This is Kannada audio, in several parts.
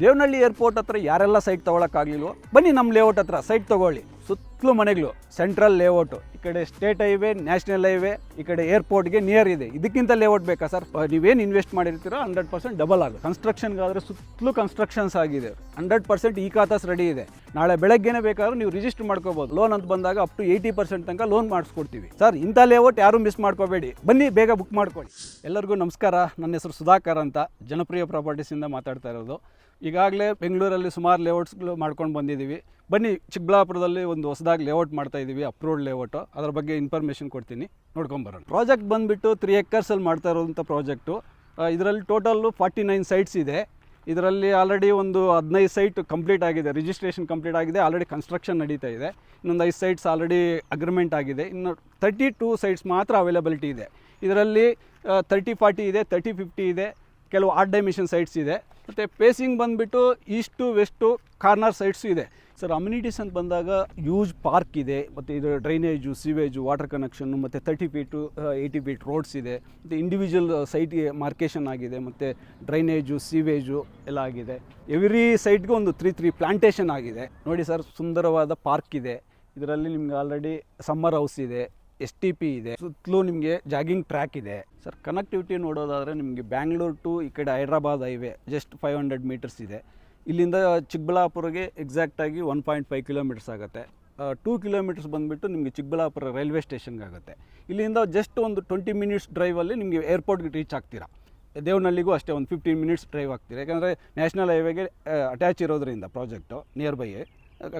ದೇವನಹಳ್ಳಿ ಏರ್ಪೋರ್ಟ್ ಹತ್ರ ಯಾರೆಲ್ಲ ಸೈಟ್ ತೊಗೊಳಕ್ಕಾಗಲಿಲ್ವೋ, ಬನ್ನಿ ನಮ್ಮ ಲೇಔಟ್ ಹತ್ರ ಸೈಟ್ ತೊಗೊಳ್ಳಿ. ಸುತ್ತಲೂ ಮನೆಗಳು ಸೆಂಟ್ರಲ್ ಲೇಔಟು ಈ ಕಡೆ ಸ್ಟೇಟ್ ಹೈವೇ ನ್ಯಾಷನಲ್ ಹೈವೇ ಈ ಕಡೆ ಏರ್ಪೋರ್ಟ್ಗೆ ನಿಯರ್ ಇದೆ. ಇದಕ್ಕಿಂತ ಲೇಔಟ್ ಬೇಕಾ ಸರ್? ನೀವೇನು ಇನ್ವೆಸ್ಟ್ ಮಾಡಿರ್ತೀರೋ ಹಂಡ್ರೆಡ್ ಪರ್ಸೆಂಟ್ ಡಬಲ್ ಆಗುತ್ತೆ. ಕನ್ಸ್ಟ್ರಕ್ಷನ್ಗಾದರೆ ಸುತ್ತಲೂ ಕನ್ಸ್ಟ್ರಕ್ಷನ್ಸ್ ಆಗಿದೆ. ಹಂಡ್ರೆಡ್ ಪರ್ಸೆಂಟ್ ಈ ಖಾತಾಸ್ ರೆಡಿ ಇದೆ. ನಾಳೆ ಬೆಳಗ್ಗೆನೇ ಬೇಕಾದ್ರೆ ನೀವು ರಿಜಿಸ್ಟರ್ ಮಾಡ್ಕೋಬೋದು. ಲೋನ್ ಅಂತ ಬಂದಾಗ ಅಪ್ ಟು ಏಯ್ಟಿ ಪರ್ಸೆಂಟ್ ತನಕ ಲೋನ್ ಮಾಡಿಸ್ಕೊಡ್ತೀವಿ. ಸರ್, ಇಂಥ ಲೇಔಟ್ ಯಾರು ಮಿಸ್ ಮಾಡ್ಕೋಬೇಡಿ. ಬನ್ನಿ, ಬೇಗ ಬುಕ್ ಮಾಡ್ಕೊಳ್ಳಿ. ಎಲ್ಲರಿಗೂ ನಮಸ್ಕಾರ. ನನ್ನ ಹೆಸರು ಸುಧಾಕರ್ ಅಂತ. ಜನಪ್ರಿಯ ಪ್ರಾಪರ್ಟೀಸಿಂದ ಮಾತಾಡ್ತಾ ಇರೋದು. ಈಗಾಗಲೇ ಬೆಂಗಳೂರಲ್ಲಿ ಸುಮಾರು ಲೇಔಟ್ಸ್ಗಳು ಮಾಡ್ಕೊಂಡು ಬಂದಿದ್ದೀವಿ. ಬನ್ನಿ ಚಿಕ್ಕಬಳ್ಳಾಪುರದಲ್ಲಿ ಒಂದು ಹೊಸದಾಗಿ ಲೇಔಟ್ ಮಾಡ್ತಾ ಇದ್ದೀವಿ ಅಪ್ರೂವ್ಡ್ ಲೇಔಟು. ಅದರ ಬಗ್ಗೆ ಇನ್ಫಾರ್ಮೇಷನ್ ಕೊಡ್ತೀನಿ. ನೋಡ್ಕೊಂಬರೋಣ ಪ್ರಾಜೆಕ್ಟ್ ಬಂದುಬಿಟ್ಟು ತ್ರೀ ಎಕರ್ಸಲ್ಲಿ ಮಾಡ್ತಾ ಇರೋವಂಥ ಪ್ರಾಜೆಕ್ಟು ಇದರಲ್ಲಿ ಟೋಟಲ್ಲು ಫಾರ್ಟಿ ನೈನ್ ಸೈಟ್ಸ್ ಇದೆ. ಇದರಲ್ಲಿ ಆಲ್ರೆಡಿ ಒಂದು ಹದಿನೈದು ಸೈಟ್ ಕಂಪ್ಲೀಟ್ ಆಗಿದೆ. ರಿಜಿಸ್ಟ್ರೇಷನ್ ಕಂಪ್ಲೀಟ್ ಆಗಿದೆ. ಆಲ್ರೆಡಿ ಕನ್ಸ್ಟ್ರಕ್ಷನ್ ನಡೀತಾ ಇದೆ. ಇನ್ನೊಂದು ಐದು ಸೈಟ್ಸ್ ಆಲ್ರೆಡಿ ಅಗ್ರಿಮೆಂಟ್ ಆಗಿದೆ. ಇನ್ನು ತರ್ಟಿ ಟೂ ಸೈಟ್ಸ್ ಮಾತ್ರ ಅವೈಲಬಿಲಿಟಿ ಇದೆ. ಇದರಲ್ಲಿ ತರ್ಟಿ ಫಾರ್ಟಿ ಇದೆ ತರ್ಟಿ ಫಿಫ್ಟಿ ಇದೆ. ಕೆಲವು ಆರ್ಟ್ ಡೈಮಿಷನ್ ಸೈಟ್ಸ್ ಇದೆ. ಮತ್ತು ಪೇಸಿಂಗ್ ಬಂದುಬಿಟ್ಟು ಈಸ್ಟು ವೆಸ್ಟು ಕಾರ್ನರ್ ಸೈಡ್ಸು ಇದೆ. ಸರ್ ಅಮ್ಯುನಿಟೀಸ್ ಅಂತ ಬಂದಾಗ ಯೂಜ್ ಪಾರ್ಕ್ ಇದೆ, ಮತ್ತು ಇದು ಡ್ರೈನೇಜು ಸಿವೇಜು ವಾಟರ್ ಕನೆಕ್ಷನ್ನು ಮತ್ತು thirty feet eighty feet roads ಇದೆ, ಮತ್ತು ಇಂಡಿವಿಜುವಲ್ ಸೈಟ್ಗೆ ಮಾರ್ಕೇಷನ್ ಆಗಿದೆ, ಮತ್ತು ಡ್ರೈನೇಜು ಸಿವೇಜು ಎಲ್ಲ ಆಗಿದೆ. ಎವ್ರಿ ಸೈಟ್ಗೂ ಒಂದು ತ್ರೀ ತ್ರೀ ಪ್ಲಾಂಟೇಷನ್ ಆಗಿದೆ. ನೋಡಿ ಸರ್ ಸುಂದರವಾದ ಪಾರ್ಕ್ ಇದೆ. ಇದರಲ್ಲಿ ನಿಮ್ಗೆ ಆಲ್ರೆಡಿ ಸಮ್ಮರ್ ಹೌಸ್ ಇದೆ. ಎಸ್ ಟಿ ಪಿ ಇದೆ. ಸುತ್ತಲೂ ನಿಮಗೆ ಜಾಗಿಂಗ್ ಟ್ರ್ಯಾಕ್ ಇದೆ. ಸರ್ ಕನೆಕ್ಟಿವಿಟಿ ನೋಡೋದಾದರೆ ನಿಮಗೆ ಬ್ಯಾಂಗ್ಳೂರ್ ಟು ಈ ಕಡೆ Hyderabad highway just five hundred metres ಇದೆ. ಇಲ್ಲಿಂದ ಚಿಕ್ಕಬಳ್ಳಾಪುರಗೆ ಎಕ್ಸಾಕ್ಟಾಗಿ ಒನ್ ಪಾಯಿಂಟ್ ಫೈವ್ ಕಿಲೋಮೀಟರ್ಸ್ ಆಗುತ್ತೆ. ಟೂ ಕಿಲೋಮೀಟರ್ಸ್ ಬಂದುಬಿಟ್ಟು ನಿಮಗೆ ಚಿಕ್ಕಬಳ್ಳಾಪುರ ರೈಲ್ವೆ ಸ್ಟೇಷನ್ಗೆ ಆಗುತ್ತೆ. ಇಲ್ಲಿಂದ ಜಸ್ಟ್ ಒಂದು ಟ್ವೆಂಟಿ ಮಿನಿಟ್ಸ್ ಡ್ರೈವಲ್ಲಿ ನಿಮಗೆ ಏರ್ಪೋರ್ಟ್ಗೆ ರೀಚ್ ಆಗ್ತೀರಾ. ದೇವನಹಳ್ಳಿಗೂ ಅಷ್ಟೇ ಒಂದು ಫಿಫ್ಟೀನ್ ಮಿನಿಟ್ಸ್ ಡ್ರೈವ್ ಆಗ್ತೀರಾ. ಯಾಕಂದರೆ ನ್ಯಾಷನಲ್ ಹೈವೇಗೆ ಅಟ್ಯಾಚ್ ಇರೋದ್ರಿಂದ project near by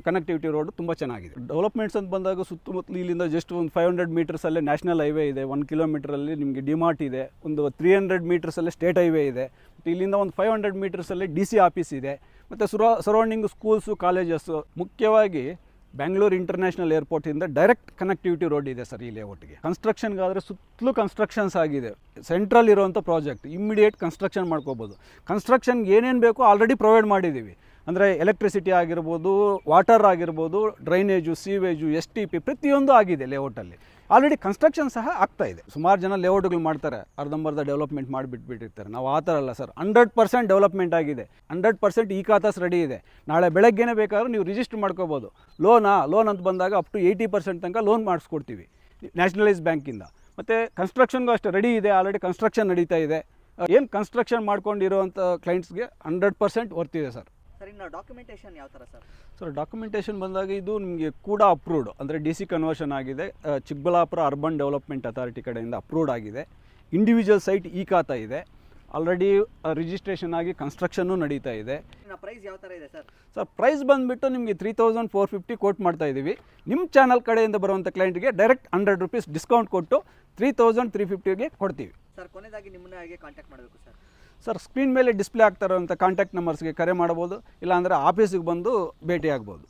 connectivity road ತುಂಬ ಚೆನ್ನಾಗಿದೆ. ಡೆವಲಪ್ಮೆಂಟ್ಸ್ ಅಂತ ಬಂದಾಗ ಸುತ್ತಮುತ್ತಲು ಇಲ್ಲಿಂದ ಜಸ್ಟ್ ಒಂದು ಫೈವ್ ಹಂಡ್ರೆಡ್ ಮೀಟರ್ಸಲ್ಲೇ ನ್ಯಾಷನಲ್ ಹೈವೇ ಇದೆ ಒನ್ ಕಿಲೋಮೀಟ್ರಲ್ಲಿ ನಿಮಗೆ ಡಿಮಾರ್ಟ್ ಇದೆ, ಒಂದು ತ್ರೀ ಹಂಡ್ರೆಡ್ ಮೀಟರ್ಸಲ್ಲೇ ಸ್ಟೇಟ್ ಹೈವೇ ಇದೆ, ಮತ್ತು ಇಲ್ಲಿಂದ ಒಂದು ಫೈವ್ ಹಂಡ್ರೆಡ್ ಮೀಟರ್ಸಲ್ಲಿ ಡಿ ಸಿ ಆಫೀಸ್ ಇದೆ, ಮತ್ತು ಸುರ ಸರೌಂಡಿಂಗ್ ಸ್ಕೂಲ್ಸು ಕಾಲೇಜಸ್ಸು ಮುಖ್ಯವಾಗಿ ಬ್ಯಾಂಗ್ಳೂರು ಇಂಟರ್ನ್ಯಾಷನಲ್ ಏರ್ಪೋರ್ಟಿಂದ ಡೈರೆಕ್ಟ್ ಕನೆಕ್ಟಿವಿಟಿ ರೋಡ್ ಇದೆ ಸರ್ ಈ ಲೇಔಟ್ಗೆ ಕನ್ಸ್ಟ್ರಕ್ಷನ್ಗಾದರೆ ಸುತ್ತಲೂ ಕನ್ಸ್ಟ್ರಕ್ಷನ್ಸ್ ಆಗಿದೆ. ಸೆಂಟ್ರಲ್ ಇರುವಂಥ ಪ್ರಾಜೆಕ್ಟ್ ಇಮ್ಮಿಡಿಯೇಟ್ ಕನ್ಸ್ಟ್ರಕ್ಷನ್ ಮಾಡ್ಕೋಬೋದು. ಕನ್ಸ್ಟ್ರಕ್ಷನ್ಗೆ ಏನೇನು ಬೇಕೋ ಆಲ್ರೆಡಿ ಪ್ರೊವೈಡ್ ಮಾಡಿದ್ದೀವಿ. ಅಂದರೆ ಎಲೆಕ್ಟ್ರಿಸಿಟಿ ಆಗಿರ್ಬೋದು ವಾಟರ್ ಆಗಿರ್ಬೋದು drainage sewage S T P ಪ್ರತಿಯೊಂದು ಆಗಿದೆ ಲೇಔಟಲ್ಲಿ ಆಲ್ರೆಡಿ ಕನ್ಸ್ಟ್ರಕ್ಷನ್ ಸಹ ಆಗ್ತಾ ಇದೆ. ಸುಮಾರು ಜನ ಲೇಔಟ್ಗಳು ಮಾಡ್ತಾರೆ. ಅರ್ಧಂಬರ್ಧ ಡೆವಲಪ್ಮೆಂಟ್ ಮಾಡಿಬಿಟ್ಬಿಟ್ಟಿರ್ತಾರೆ. ನಾವು ಆ ಥರ ಅಲ್ಲ ಸರ್. ಹಂಡ್ರೆಡ್ ಪರ್ಸೆಂಟ್ ಡೆವಲಪ್ಮೆಂಟ್ ಆಗಿದೆ. ಹಂಡ್ರೆಡ್ ಪರ್ಸೆಂಟ್ ಈ ಖಾತಾಸ್ ರೆಡಿ ಇದೆ. ನಾಳೆ ಬೆಳಗ್ಗೆನೇ ಬೇಕಾದ್ರೂ ನೀವು ರಿಜಿಸ್ಟರ್ ಮಾಡ್ಕೋಬೋದು. ಲೋನಾ ಲೋನ್ ಅಂತ ಬಂದಾಗ ಅಪ್ ಟು ಏಯ್ಟಿ ಪರ್ಸೆಂಟ್ ತನಕ ಲೋನ್ ಮಾಡಿಸ್ಕೊಡ್ತೀವಿ. ನ್ಯಾಷನಲೈಸ್ ಬ್ಯಾಂಕಿಂದ ಮತ್ತು ಕನ್ಸ್ಟ್ರಕ್ಷನ್ಗೂ ಅಷ್ಟೇ ರೆಡಿ ಇದೆ. ಆಲ್ರೆಡಿ ಕನ್ಸ್ಟ್ರಕ್ಷನ್ ನಡೀತಾ ಇದೆ. ಏನು ಕನ್ಸ್ಟ್ರಕ್ಷನ್ ಮಾಡ್ಕೊಂಡಿರೋವಂಥ ಕ್ಲೈಂಟ್ಸ್ಗೆ ಹಂಡ್ರೆಡ್ ಪರ್ಸೆಂಟ್ ವರ್ತಿದೆ ಸರ್. ಸರ್ ಇನ್ನು ಡಾಕ್ಯುಮೆಂಟೇಶನ್ ಯಾವ ಥರ ಸರ್ ಸರ್ ಡಾಕ್ಯುಮೆಂಟೇಷನ್ ಬಂದಾಗ ಇದು ನಿಮಗೆ ಕೂಡ ಅಪ್ರೂವ್ಡ್ ಅಂದರೆ ಡಿ ಸಿ ಕನ್ವರ್ಷನ್ ಆಗಿದೆ. ಚಿಕ್ಕಬಳ್ಳಾಪುರ ಅರ್ಬನ್ ಡೆವಲಪ್ಮೆಂಟ್ ಅಥಾರಿಟಿ ಕಡೆಯಿಂದ ಅಪ್ರೂವ್ಡ್ ಆಗಿದೆ. ಇಂಡಿವಿಜುವಲ್ ಸೈಟ್ ಈ ಖಾತ ಇದೆ. ಆಲ್ರೆಡಿ ರಿಜಿಸ್ಟ್ರೇಷನ್ ಆಗಿ ಕನ್ಸ್ಟ್ರಕ್ಷನ್ನು ನಡೀತಾ ಇದೆ. ಪ್ರೈಸ್ ಯಾವ ಥರ ಇದೆ ಸರ್ ಸರ್ ಪ್ರೈಸ್ ಬಂದುಬಿಟ್ಟು ನಿಮಗೆ three thousand four fifty quote ಮಾಡ್ತಾ ಇದ್ದೀವಿ ನಿಮ್ಮ ಚಾನಲ್ ಕಡೆಯಿಂದ ಬರುವಂಥ ಕ್ಲೈಂಟ್ಗೆ ಡೈರೆಕ್ಟ್ ಹಂಡ್ರೆಡ್ ರುಪೀಸ್ ಡಿಸ್ಕೌಂಟ್ ಕೊಟ್ಟು ತ್ರೀ ತೌಸಂಡ್ ತ್ರೀ ಫಿಫ್ಟಿಗೆ ಕೊಡ್ತೀವಿ. ಸರ್ ಕೊನೆಯದಾಗಿ ನಿಮ್ಮನ್ನ ಹೇಗೆ ಕಾಂಟ್ಯಾಕ್ಟ್ ಮಾಡಬೇಕು ಸರ್ ಸರ್ ಸ್ಕ್ರೀನ್ ಮೇಲೆ ಡಿಸ್ಪ್ಲೇ ಆಗ್ತಾ ಇರೋಂಥ ಕಾಂಟ್ಯಾಕ್ಟ್ ನಂಬರ್ಸ್ಗೆ ಕರೆ ಮಾಡ್ಬೋದು ಇಲ್ಲಾಂದರೆ ಆಫೀಸಿಗೆ ಬಂದು ಭೇಟಿ ಆಗ್ಬೋದು